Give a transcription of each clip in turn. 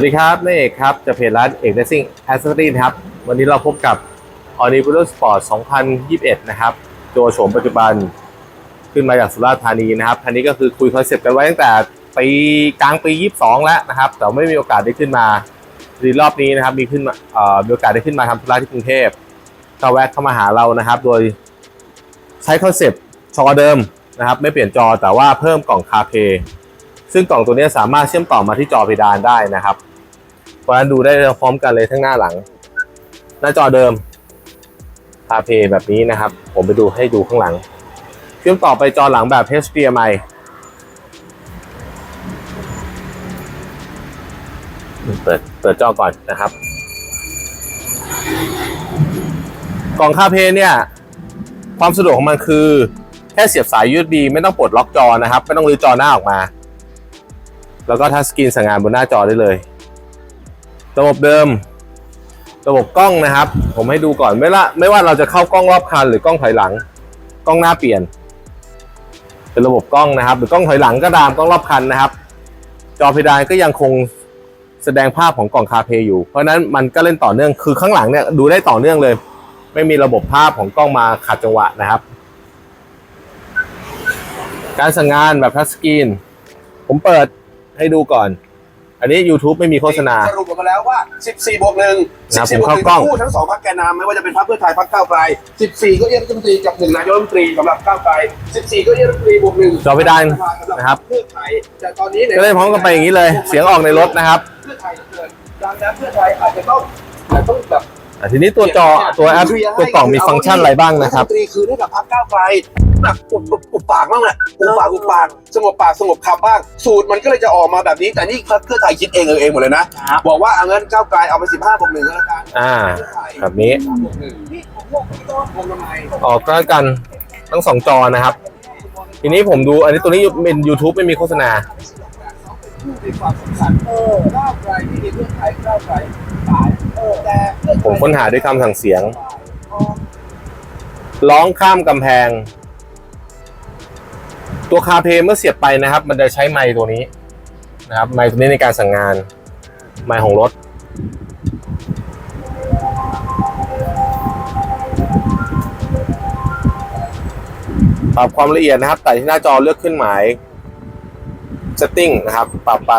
วัสดีครับนายเอกครับจากเพจร้านเอกเดซิ่งแอสเซอรี่นะครับ วันนี้เราพบกับ o n i b u l s Sport 2021 นะครับ ตัวโฉมปัจจุบันขึ้นมาจากสุราษฎร์ธานีนะครับ คันนี้ก็คือคุยคอนเซปต์กันไว้ตั้งแต่ปีกลางปี 22 แล้วนะครับ แต่ไม่มีโอกาสได้ขึ้นมาดีรอบนี้นะครับ มีขึ้นมาเอ่อมีโอกาสได้ขึ้นมาทำธุระที่กรุงเทพก็แวะเข้ามาหาเรานะครับ โดยใช้คอนเซปต์จอเดิมนะครับ ไม่เปลี่ยนจอแต่ว่าเพิ่มกล่องคาเพซึ่งกล่องตัวนี้สามารถเชื่อมต่อมาที่จอเพดานได้นะครับ เพราะฉะนั้นดูได้พร้อมกันเลยทั้งหน้าหลัง หน้าจอเดิมคาเพแบบนี้นะครับ ผมไปดูให้ดูข้างหลังเชื่อมต่อไปจอหลังแบบ HDMI เปิดเปิดจอก่อนนะครับ กล่องคาเพเนี่ย ความสะดวกของมันคือ แค่เสียบสาย USB ไม่ต้องปลดล็อกจอนะครับ ไม่ต้องรื้อจอหน้าออกมา แล้วก็ทัชสกรีนสั่งงานบนหน้าจอได้เลย ระบบเดิม ระบบกล้องนะครับ ผมให้ดูก่อนไม่ว่าไม่ว่าเราจะเข้ากล้องรอบคันหรือกล้องถอยหลัง กล้องหน้าเปลี่ยน เป็นระบบกล้องนะครับ หรือกล้องถอยหลังก็ตามกล้องรอบคันนะครับ จอเพดานก็ยังคงแสดงภาพของกล่องคาเพย์อยู่ เพราะฉะนั้นมันก็เล่นต่อเนื่องคือข้างหลังเนี่ยดูได้ต่อเนื่องเลย ไม่มีระบบภาพของกล้องมาขัดจังหวะนะครับ การสั่งงานแบบทัชสกรีนผมเปิดให้ดูก่อน อันนี้ YouTube ไม่มีโฆษณา สรุปออกมาแล้วว่า 14 บวกหนึ่งครับ14ผมบวกหเข้านึ่งกล้อง คู่ทั้งสองพรรคแกนนำไม่ว่าจะเป็นพรรคเพื่อไทยพรรคก้าวไกล 14 ก็เยี่ยมรัฐมนตรีกับหนึ่งนายกรัฐมนตรีสำหรับก้าวไกล 14 ก็เยี่ยมรัฐมนตรีบวกหนึ่งจอเพดานสำหรับนะครับเพื่อไทยแต่ตอนนี้ยก็เล่นพร้อมกันไปอย่างนี้เลยเสียงออกในรถนะครับ เพื่อไทยเหลือเกินดังนั้นเพื่อไทยอาจจะต้องอาจจะต้องแบบ อะทีนี้ตัวจอตัวแอปตัวกล่องมีฟังก์ชันอะไรบ้างนะครับฐมนตรีคืนให้กับพรรคก้าวไกลแบบอุบอุบอุบปากบ้างแหละอุบปากอุบปากสงบปากสงบคำบ้าง สูตรมันก็เลยจะออกมาแบบนี้ แต่นี่เพื่อไทยคิดเองเออเองหมดเลยนะ บอกว่าเอางั้นก้าวไกลเอาไป15บวกหนึ่งก็แล้วกันอ่าแบบนี้บวกหนึ่งนี่ผมบอกพี่ต้นวงทำไมออกก็กันทั้งสองจอนะครับ ทีนี้ผมดูอันนี้ตัวนี้เป็น YouTube ไม่มีโฆษณาผู้มีความสำคัญเออก้าวไกลที่มีเพื่อไทยก้าวไกลตาย เออแต่เพื่อไทยผมค้นหาด้วยคำสั่งเสียง ร้องข้ามกำแพง ตัวคาเพเมื่อเสียบไปนะครับ มันจะใช้ไมค์ตัวนี้นะครับไมค์ตัวนี้ในการสั่งงาน ไมค์ของรถ ปรับความละเอียดนะครับ แต่ที่หน้าจอเลือกขึ้นหมาย setting นะครับ ปรับไป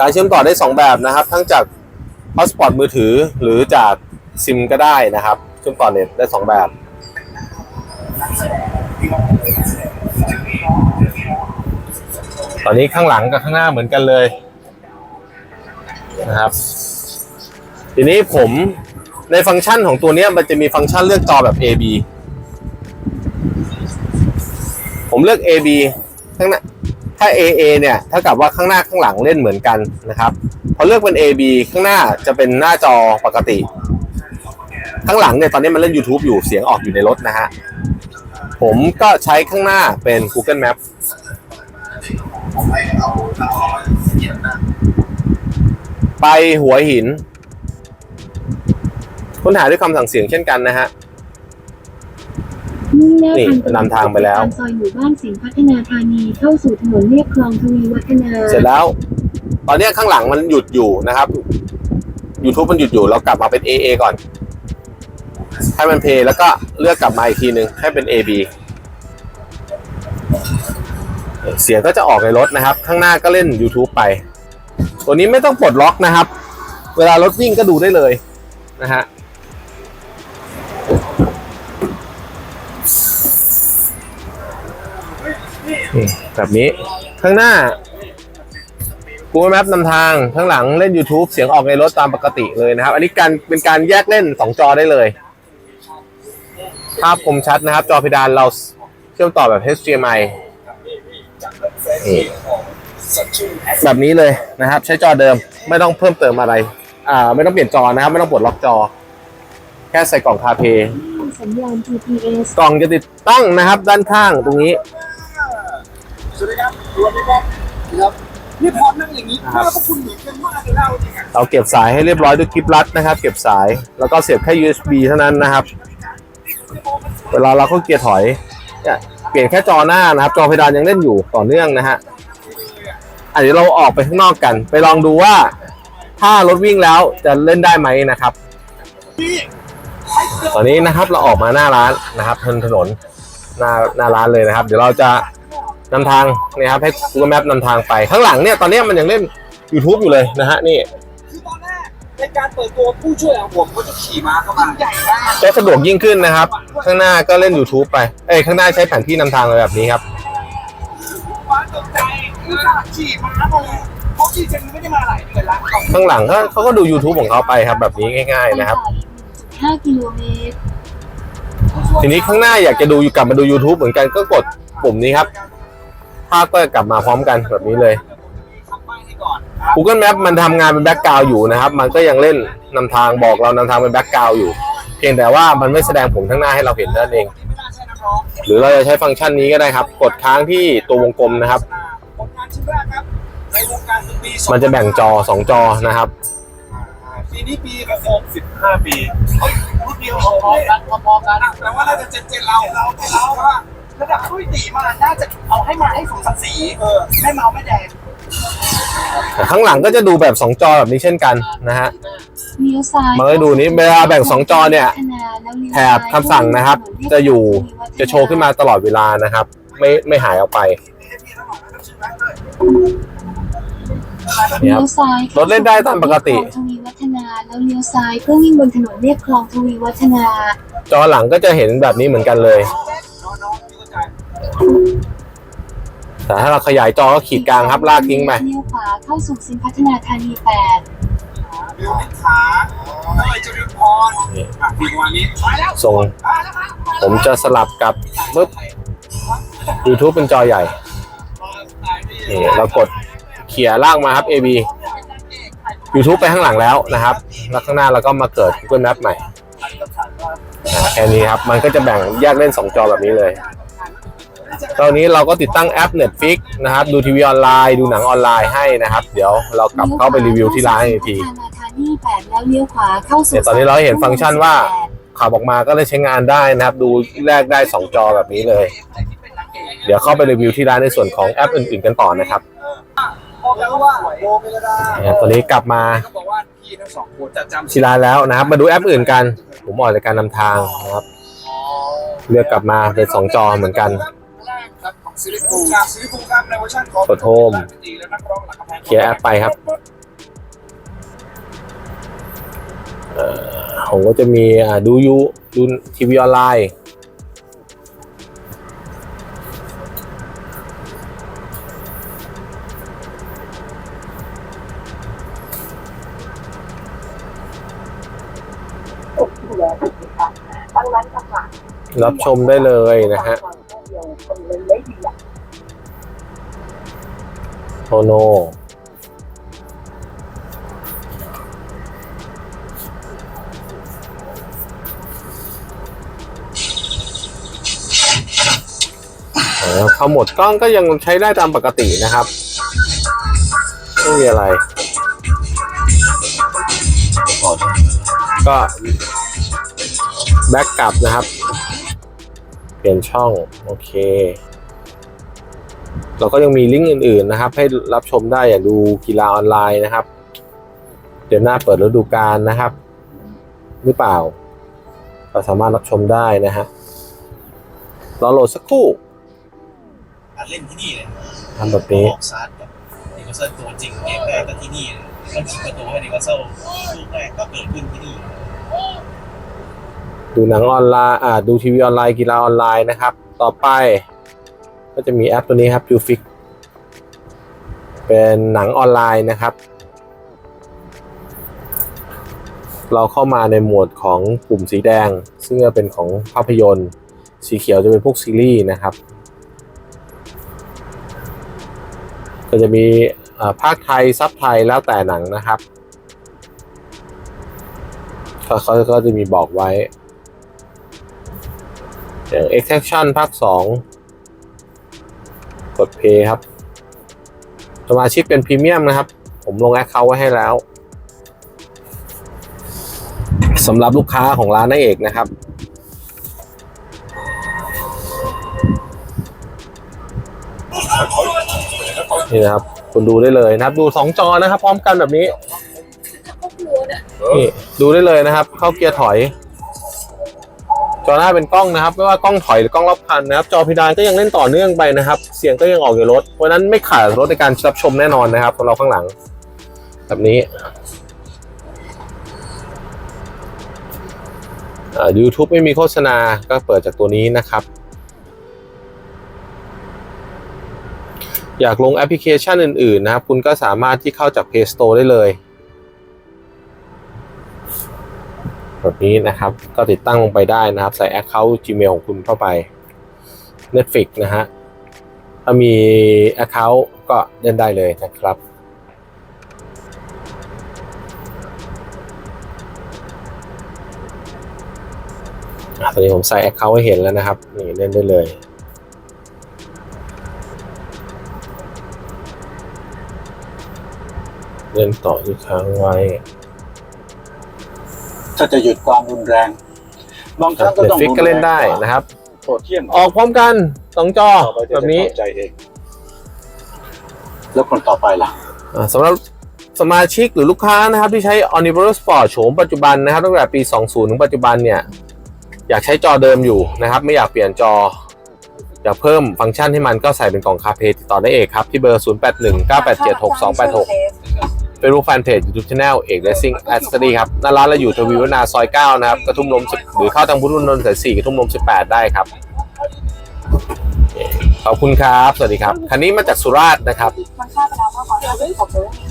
การเชื่อมต่อได้ 2 แบบนะครับ ทั้งจาก Hotspot มือถือหรือจากซิมก็ได้นะครับ เชื่อมต่อเน็ตได้ 2 แบบ ตอนนี้ข้างหลังกับข้างหน้าเหมือนกันเลยนะครับ ทีนี้ผมในฟังก์ชันของตัวนี้มันจะมีฟังก์ชันเลือกจอแบบ AB ผมเลือก AB ข้างหน้า ถ้า AA เนี่ยเท่ากับว่าข้างหน้าข้างหลังเล่นเหมือนกันนะครับพอเลือกเป็น AB ข้างหน้าจะเป็นหน้าจอปกติ ข้างหลังเนี่ยตอนนี้มันเล่น YouTube อยู่เสียงออกอยู่ในรถนะฮะผมก็ใช้ข้างหน้าเป็น Google Map ไปหัวหิน ค้นหาด้วยคำสั่งเสียงเช่นกันนะฮะ มุ่งหน้านี่ทางตะวันนำทางไปแล้วตกซอยหมู่บ้านสิงห์พัฒนาธานีเข้าสู่ถนนเรียบคลองทวีวัฒนาเสร็จแล้ว ตอนเนี้ยข้างหลังมันหยุดอยู่นะครับ YouTube มันหยุดอยู่ เรากลับมาเป็น AA ก่อน ให้มันเพลย์แล้วก็เลือกกลับมาอีกทีหนึ่งให้เป็น AB เสียงก็จะออกในรถนะครับ ข้างหน้าก็เล่น YouTube ไป ตัวนี้ไม่ต้องปลดล็อกนะครับ เวลารถวิ่งก็ดูได้เลยนะฮะ แบบนี้ ข้างหน้า Google Map นำทาง ข้างหลังเล่น YouTube เสียงออกในรถตามปกติเลยนะครับ อันนี้การเป็นการแยกเล่น 2 จอได้เลย ภาพคมชัดนะครับ จอเพดานเราเชื่อมต่อแบบ HDMI นี่แบบนี้เลยนะครับ ใช้จอเดิมไม่ต้องเพิ่มเติมอะไร อ่า ไม่ต้องเปลี่ยนจอนะครับ ไม่ต้องปลดล็อกจอ แค่ใส่กล่องคาเพย์สัญญาณ GPS กล่องจะติดตั้งนะครับ ด้านข้างตรงนี้ สวัสดีครับสวัสดีครับครับนี่พอนั่งอย่างนี้ครับแล้วก็คุณเหมือนกันมากเลยเล่าจริงอะเราเก็บสายให้เรียบร้อยด้วยคลิปลัดนะครับ เก็บสายแล้วก็เสียบแค่ USB เท่านั้นนะครับ เวลาเราเข้าเกียร์ถอยเนี่ยเปลี่ยนแค่จอหน้านะครับ จอเพดานยังเล่นอยู่ต่อเนื่องนะฮะอะเดี๋ยวเราออกไปข้างนอกกัน ไปลองดูว่า ถ้ารถวิ่งแล้วจะเล่นได้ไหมนะครับตอนนี้นะครับเราออกมาหน้าร้านนะครับถนนถนนหน้าหน้าร้านเลยนะครับ เดี๋ยวเราจะ นำทางนะครับให้ Google Map นำทางไป ข้างหลังเนี่ยตอนนี้มันยังเล่น YouTube อยู่เลยนะฮะนี่คือตอนแรกในการเปิดตัวผู้ช่วยของผมก็จะขี่ม้าเข้ามาใหญ่มากจะสะดวกยิ่งขึ้นนะครับ ข้างหน้าก็เล่น YouTube ไป เอ้ยข้างหน้าใช้แผนที่นำทางเลยแบบนี้ครับม้าตกใจคือขี่ม้ามาเลยเพราะขี่เจนไม่ได้มาหลายเดือนแล้วข้างหลังก็เขาก็ดู YouTube ของเขาไปครับ แบบนี้ง่าย ๆนะครับ 5กิโลเมตรทีนี้ข้างหน้าอยากจะดูอยู่กลับมาดู YouTube เหมือนกันก็กดปุ่มนี้ครับ ภาพก็กลับมาพร้อมกันแบบนี้เลยทำป้ายให้ก่อน Google Map มันทำงานเป็นแบ็กกราวอยู่นะครับ มันก็ยังเล่นนำทางบอกเรานำทางเป็นแบ็กกราวอยู่ เพียงแต่ว่ามันไม่แสดงผลข้างหน้าให้เราเห็นนั่นเองไม่น่าใช่นักร้องหรือเราจะใช้ฟังก์ชันนี้ก็ได้ครับ กดค้างที่ตัววงกลมนะครับผลงานชิ้นแรกครับในวงการดนตรีมันจะแบ่งจอ2จอนะครับปีนี้ปีกระโปรง15ปีเฮ้ยรุ่นเดียวพอๆกันพอๆกันแต่ว่าน่าจะเจนเจนเราเราเราว่าระดับผู้ตีมาน่าจะเอาให้มาให้ สมศักดิ์ศรีเออให้เมาไม่แดงแต่ข้างหลังก็จะดูแบบ2จอแบบนี้เช่นกันนะฮะ เลี้ยวซ้ายมันก็ดูนี้เวลาแบ่งสองจอเนี่ย แถบคำสั่งนะครับ จะอยู่จะโชว์ขึ้นมาตลอดเวลานะครับ ไม่ไม่หายออกไปเลี้ยวซ้ายรถเล่นได้ตามปกติ คลองทวีวัฒนาแล้วเลี้ยวซ้ายเพื่อวิ่งบนถนนเรียบคลองทวีวัฒนาจอหลังก็จะเห็นแบบนี้เหมือนกันเลย น้องๆพี่เข้าใจ แต่ถ้าเราขยายจอก็ขีดกลางครับลากทิ้งไปเลี้ยวขวาเข้าสู่สินพัฒนาธานี8บิวนิษฐาเต้ยจรินพรอะปีวันนี้ไปแล้วส่งมาแล้วครับผมจะสลับกับปึ๊บ YouTube เป็นจอใหญ่นี่เรากดเขี่ยลากมาครับ AB YouTube ไปข้างหลังแล้วนะครับ แล้วข้างหน้าเราก็มาเกิด Google Map ใหม่อ่าแค่นี้ครับ มันก็จะแบ่งแยกเล่น 2 จอแบบนี้เลย ตอนนี้เราก็ติดตั้งแอป Netflix นะครับ ดูทีวีออนไลน์ดูหนังออนไลน์ให้นะครับ เดี๋ยวเรากลับเข้าไปรีวิวที่ร้านอีกทีพัฒนาธานี8แล้วเลี้ยวขวาเข้าสู่เนี่ยตอนนี้เราเห็นฟังก์ชันว่าขับออกมาก็เลยใช้งานได้นะครับ ดูแรกได้ 2 จอแบบนี้เลย เดี๋ยวเข้าไปรีวิวที่ร้านในส่วนของแอปอื่น ๆ กันต่อนะครับบอกแล้วว่าโบเมลดานะครับตอนนี้กลับมาก็บอกว่าพี่ทั้งสองคนจะจำที่ร้านแล้วนะครับ มาดูแอปอื่นกัน ผมออกในการนำทางนะครับ เลือกกลับมาเป็นสองจอเหมือนกัน แรกครับของซิลิฟูจากซิลิฟูครับในเวอร์ชันของกดโฮมและนักร้องหลังกำแพงเคลียร์แอปไปครับเอ่อผมก็จะมีอ่าดูยูดูทีวีออนไลน์รับชมได้เลยนะฮะ โทโนเออพอหมดกล้องก็ยังใช้ได้ตามปกตินะครับไม่มีอะไร ก็แบ็กกลับนะครับ เปลี่ยนช่อง โอเค เราก็ยังมีลิงก์อื่นๆนะครับ ให้รับชมได้อย่างดูกีฬาออนไลน์นะครับ เดือนหน้าเปิดฤดูกาลนะครับ หรือเปล่าก็สามารถรับชมได้นะฮะรอโหลดสักครู่การเล่นที่นี่เลยทำแบบนี้ออกซาร์ดกับนิโคลเซนตัวจริงเกมแรกก็ที่นี่เลยต้องยิงประตูให้นิโคลเซนลูกแรกก็เกิดขึ้นที่นี่ ดูหนังออนไลน์อ่าดูทีวีออนไลน์กีฬาออนไลน์นะครับ ต่อไป ก็จะมีแอปตัวนี้ครับ YouFix เป็นหนังออนไลน์นะครับ เราเข้ามาในหมวดของปุ่มสีแดง ซึ่งจะเป็นของภาพยนตร์ สีเขียวจะเป็นพวกซีรีส์นะครับ ก็จะมีภาคไทยซับไทยแล้วแต่หนังนะครับเขาก็จะมีบอกไว้ อย่าง extraction ภาค 2 กด play ครับ สมาชิกเป็นพรีเมียมนะครับ ผมลงแอคเคาท์ไว้ให้แล้วสำหรับลูกค้าของร้านนายเอกนะครับ นี่นะครับ คุณดูได้เลยนะครับ ดูสองจอนะครับ พร้อมกันแบบนี้นี่ดูได้เลยนะครับ เข้าเกียร์ถอย จอหน้าเป็นกล้องนะครับ ไม่ว่ากล้องถอยหรือกล้องรอบคันนะครับ จอเพดานก็ยังเล่นต่อเนื่องไปนะครับ เสียงก็ยังออกอยู่รถ เพราะนั้นไม่ขาดรถในการรับชมแน่นอนนะครับของเราข้างหลัง แบบนี้อ่า YouTube ไม่มีโฆษณาก็เปิดจากตัวนี้นะครับ อยากลงแอปพลิเคชันอื่นๆนะครับ คุณก็สามารถที่เข้าจาก Play Store ได้เลย แบบนี้นะครับ ก็ติดตั้งลงไปได้นะครับ ใส่ Account Gmail ของคุณเข้าไป Netflix นะฮะ ถ้ามี Account ก็เล่นได้เลยนะครับตอนนี้ผมใส่ Account ให้เห็นแล้วนะครับ นี่เล่นได้เลยเล่นต่อที่ค้างไว้ ถ้าจะหยุดความรุนแรง บางครั้งก็เน็ตต้องฟิกก็เล่นได้นะครับ โหดเที่ยมออกพร้อมกันสองจอต่อไปจะแบบนี้เข้าใจเอง แล้วคนต่อไปล่ะ อ่าสำหรับสมาชิกหรือลูกค้านะครับที่ใช้ Omnibus Sport โฉมปัจจุบันนะครับตั้งแต่ปี 20 ถึงปัจจุบันเนี่ย อยากใช้จอเดิมอยู่นะครับ ไม่อยากเปลี่ยนจอ อยากเพิ่มฟังก์ชันให้มันก็ใส่เป็นกล่องคาเพติดต่อได้เอกครับ ที่เบอร์ 0819876286 Facebook Fanpage YouTube Channel เอกเลสซิ่งแอสตอรี่ครับหน้าร้านเราอยู่ทวีวัฒนาซอย 9 นะครับ กระทุ่มลม10หรือเข้าทางพุทธมณฑลสาย4กระทุ่มลม 18 ได้ครับ ขอบคุณครับ สวัสดีครับ คันนี้มาจากสุราษฎร์นะครับ มันฆ่าไปแล้วมากกว่าที่เราจะขอบเลย